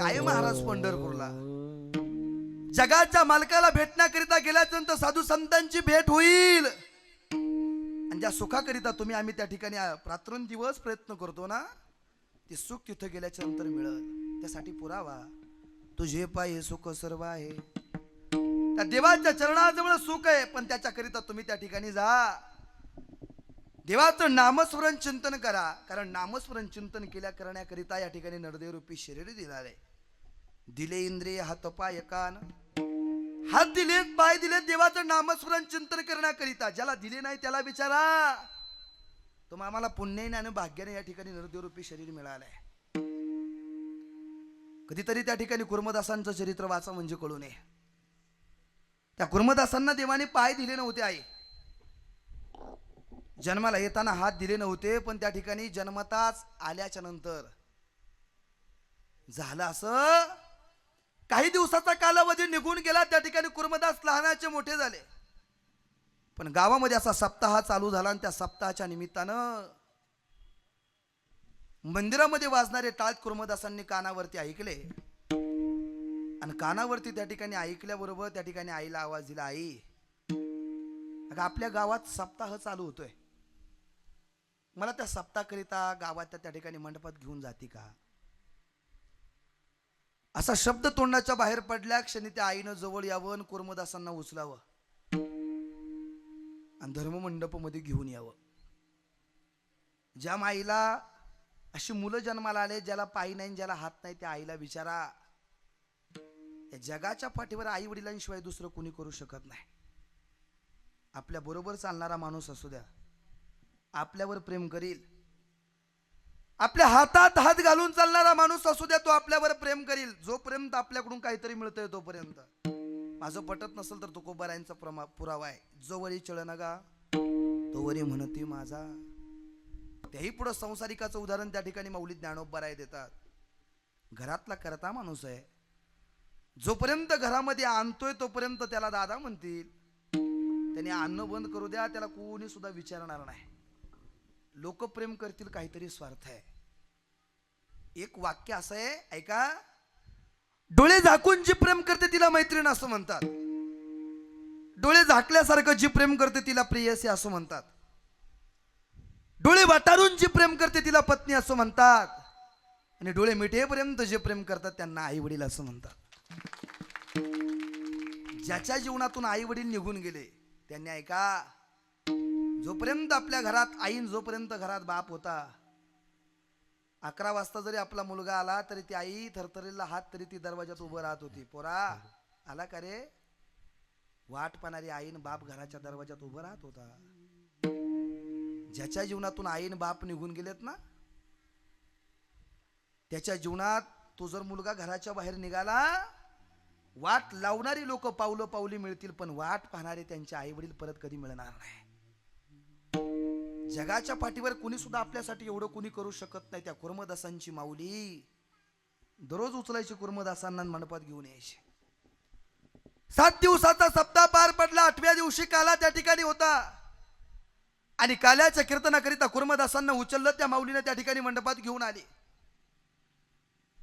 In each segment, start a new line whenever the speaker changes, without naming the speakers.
काय महाराज पंढरपूरला. जगाच्या मालकाला भेटण्याकरिता गेल्यानंतर साधू संतांची भेट होईल. आणि ज्या सुखाकरिता तुम्ही आम्ही त्या ठिकाणी रात्रंदिवस प्रयत्न करतो ना ते सुख तिथं गेल्याच्यानंतर मिळत. त्यासाठी पुरावा. तुझे पाय सुख सर्व आहे. त्या देवाच्या चरणाजवळ सुख आहे पण त्याच्याकरिता तुम्ही त्या ठिकाणी जा. देवाचं नामस्मरण चिंतन करा. कारण नामस्मरण चिंतन केल्या करण्याकरिता या ठिकाणी नरदेव रूपी शरीर दिलेलं आहे. दिले इंद्रिय हात पाय कान. हात दिलेत पाय दिलेत देवाचं नामस्मरण चिंतन करण्याकरिता. ज्याला दिले नाही त्याला विचारा. तुम्हा आम्हाला पुण्याने आणि भाग्याने या ठिकाणी नरदेव शरीर मिळालंय. कधीतरी त्या ठिकाणी कुर्मदासांचं चरित्र वाचा म्हणजे कळू नये. त्या कुर्मदासांना देवाने पाय दिले नव्हते आई. जन्माला येताना हात दिले नव्हते पण त्या ठिकाणी जन्मताच आल्याच्यानंतर झालं असं काही दिवसाचा कालावधी निघून गेला त्या ठिकाणी कुर्मदास लहानाचे मोठे झाले. पण गावामध्ये असा सप्ताह चालू झाला आणि त्या सप्ताहाच्या निमित्तानं मंदिरामध्ये वाजणारे टाळ कुर्मदासांनी कानावरती ऐकले. आणि कानावरती त्या ठिकाणी ऐकल्याबरोबर त्या ठिकाणी आईला आवाज दिला आई आपल्या गावात सप्ताह चालू होतोय. मला त्या सप्ताहाकरिता गावात त्या ठिकाणी मंडपात घेऊन जाते का? असा शब्द तोंडाच्या बाहेर पडल्या क्षणी त्या आईनं जवळ यावं आणि कुर्मदासांना उचलावं. आणि धर्ममंडपमध्ये घेऊन यावं. ज्या माईला अशी मुलं जन्माला आले ज्याला पायी नाही ज्याला हात नाही त्या आईला विचारा. या जगाच्या पाठीवर आई वडिलांशिवाय दुसरं कोणी करू शकत नाही. आपल्या बरोबर चालणारा माणूस असू द्या. आपल्यावर प्रेम करील. आपल्या हातात हात घालून चालणारा माणूस असू द्या तो आपल्यावर प्रेम करील. जोपर्यंत आपल्याकडून काहीतरी मिळतंय तोपर्यंत. माझं पटत नसेल तर तुकोबारायांचा प्रमा पुरावा आहे. जो वरी चळनगा तो वरी म्हणती माझा. त्याही पुढं संसारिकाचं उदाहरण त्या ठिकाणी माऊली ज्ञानोबराय देतात. घरातला करता माणूस आहे. जोपर्यंत घरामध्ये आणतोय तोपर्यंत त्याला दादा म्हणतील. त्याने अन्न बंद करू द्या त्याला कोणी सुद्धा विचारणार नाही. लोक प्रेम करतील काहीतरी स्वार्थ आहे. एक वाक्य असं आहे ऐका. डोळे झाकून जी प्रेम करते तिला मैत्रीण असं म्हणतात. डोळे झाकल्यासारखं जी प्रेम करते तिला प्रियसी असं म्हणतात. डोळे वाटारून जी प्रेम करते तिला पत्नी असं म्हणतात. आणि डोळे मिठेपर्यंत जे प्रेम करतात त्यांना आई वडील असं म्हणतात. ज्याच्या जीवनातून आई वडील निघून गेले त्यांनी ऐका जोपर्यंत आपल्या घरात आईन जोपर्यंत घरात बाप होता अकरा वाजता जरी आपला मुलगा आला तरी ती आई थरथरीला हात तरी ती दरवाजात उभं राहत होती. पोरा आला का रे? वाट पाहणारी आईन बाप घराच्या दरवाजात उभं राहत होता. ज्याच्या जीवनातून आईन बाप निघून गेलेत ना त्याच्या जीवनात तो जर मुलगा घराच्या बाहेर निघाला वाट लावणारी लोक पावलं पावली मिळतील पण वाट पाहणारे त्यांचे आई वडील परत कधी मिळणार नाही. जगाच्या पाठीवर कुणी सुद्धा आपल्यासाठी एवढं कुणी करू शकत नाही त्या कुर्मदासांची माऊली. दररोज उचलायची कुर्मदासांना मंडपात घेऊन यायची. सात दिवसाचा सप्ताह पार पडला आठव्या दिवशी काला त्या ठिकाणी होता. आणि काल्याच्या कीर्तनाकरिता कुर्मदासांना उचललं त्या माऊलीने त्या ठिकाणी मंडपात घेऊन आली.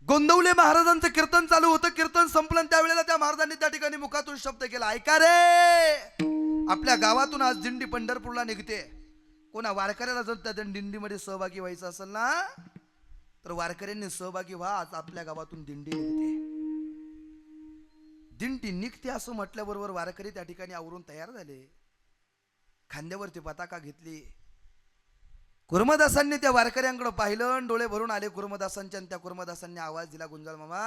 गोंदवले महाराजांचं कीर्तन चालू होतं कीर्तन संपलं त्यावेळेला त्या महाराजांनी त्या ठिकाणी मुखातून शब्द केला ऐका रे! आपल्या गावातून आज दिंडी पंढरपूरला निघते. कोणा वारकऱ्याला जर त्या दिंडीमध्ये सहभागी व्हायचं असेल ना तर वारकऱ्यांनी सहभागी व्हा आज आपल्या गावातून दिंडी निघते. दिंडी निघते असं म्हटल्याबरोबर वारकरी त्या ठिकाणी आवरून तयार झाले. खांद्यावरती पताका घेतली. कुर्मदासांनी त्या वारकऱ्यांकडे पाहिलं डोळे भरून आले कुर्मदासांच्या आणि त्या कुर्मदासांनी आवाज दिला गुंजाळ मामा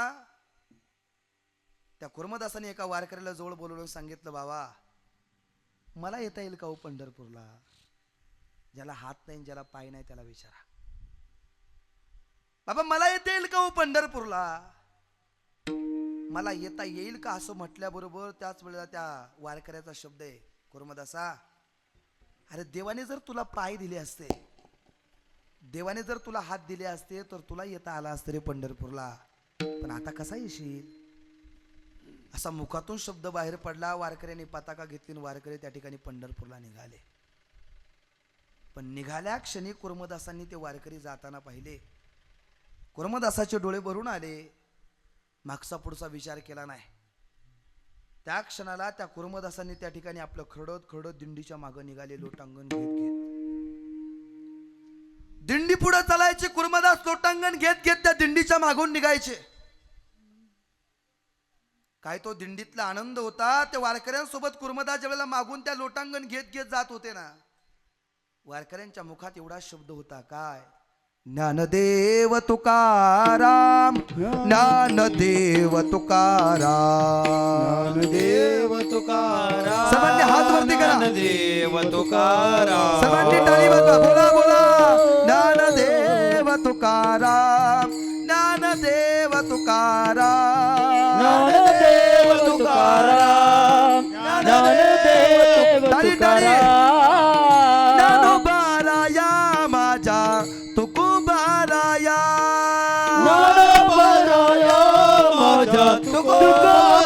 त्या कुर्मदासांनी एका वारकऱ्याला जवळ बोलवून सांगितलं बाबा मला येता येईल का हो पंढरपूरला? ज्याला हात नाही ज्याला पाय नाही त्याला विचारा. बाबा मला येता येईल का हो पंढरपूरला? मला येता येईल का असं म्हटल्याबरोबर त्याच वेळेला त्या वारकऱ्याचा शब्द आहे कुर्मदासा अरे देवाने जर तुला पाय दिले असते देवाने जर तुला हात दिले असते तर तुला येता आला असतं रे पंढरपूरला. पण आता कसा येशील? असा मुखातून शब्द बाहेर पडला वारकऱ्याने पताका घेतली वारकरी त्या ठिकाणी पंढरपूरला निघाले. पण निघाल्या क्षणी कुर्मदासांनी ते वारकरी जाताना पाहिले. कुर्मदासाचे डोळे भरून आले. मागचा पुढचा विचार केला नाही. त्या क्षणाला त्या कुर्मदासांनी त्या ठिकाणी आपलं खरडत खरडत दिंडीच्या मागं निघाले लोटांगण घेत घेत. दिंडी पुढे चालायचे कुर्मदास लोटांगण घेत घेत त्या दिंडीच्या मागून निघायचे. काय तो दिंडीतला आनंद होता ते वारकऱ्यांसोबत कुर्मदास ज्यावेळेला मागून त्या लोटांगण घेत घेत जात होते ना. वारकऱ्यांच्या मुखात एवढा शब्द होता काय? ज्ञानदेव तुकाराम ज्ञानदेव तुकाराम.
देव तुकाराम
सर्वांनी हात वरती करा.
देव तुकाराम.
सर्वांनी टाळी वाजवा. बोला बोला. ज्ञानदेव तुकाराम ज्ञानदेव तुकाराम. माझा तुकोबाराया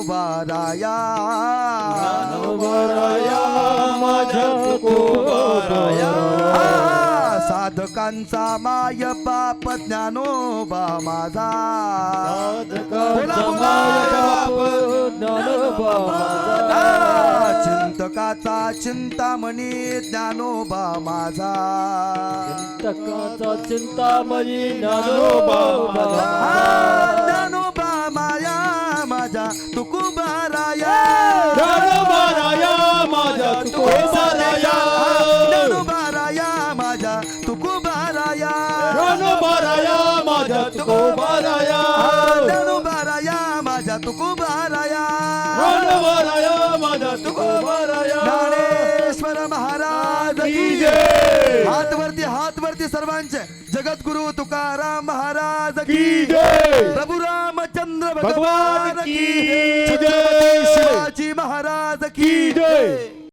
तुकोबाराया
ज्ञानोबाराया माझा तुकोबाराया साधकांचा माय बाप ज्ञानोबा माझा.
साधकांचा माय बाप ज्ञानोबा माझा.
चिंतकाचा चिंतामणी ज्ञानोबा माझा.
चिंतकाचा चिंतामणी ज्ञानोबा माझा.
माया राजा तुकुबाराया.
ज्ञानोबाराया माझा तुकोबाराया.
महाराज. हात वरती हात वरती सर्वांचे जगद्गुरु तुकाराम महाराज
की.
प्रभू रामचंद्र
भगवान की
शिवाजी महाराज
की जय.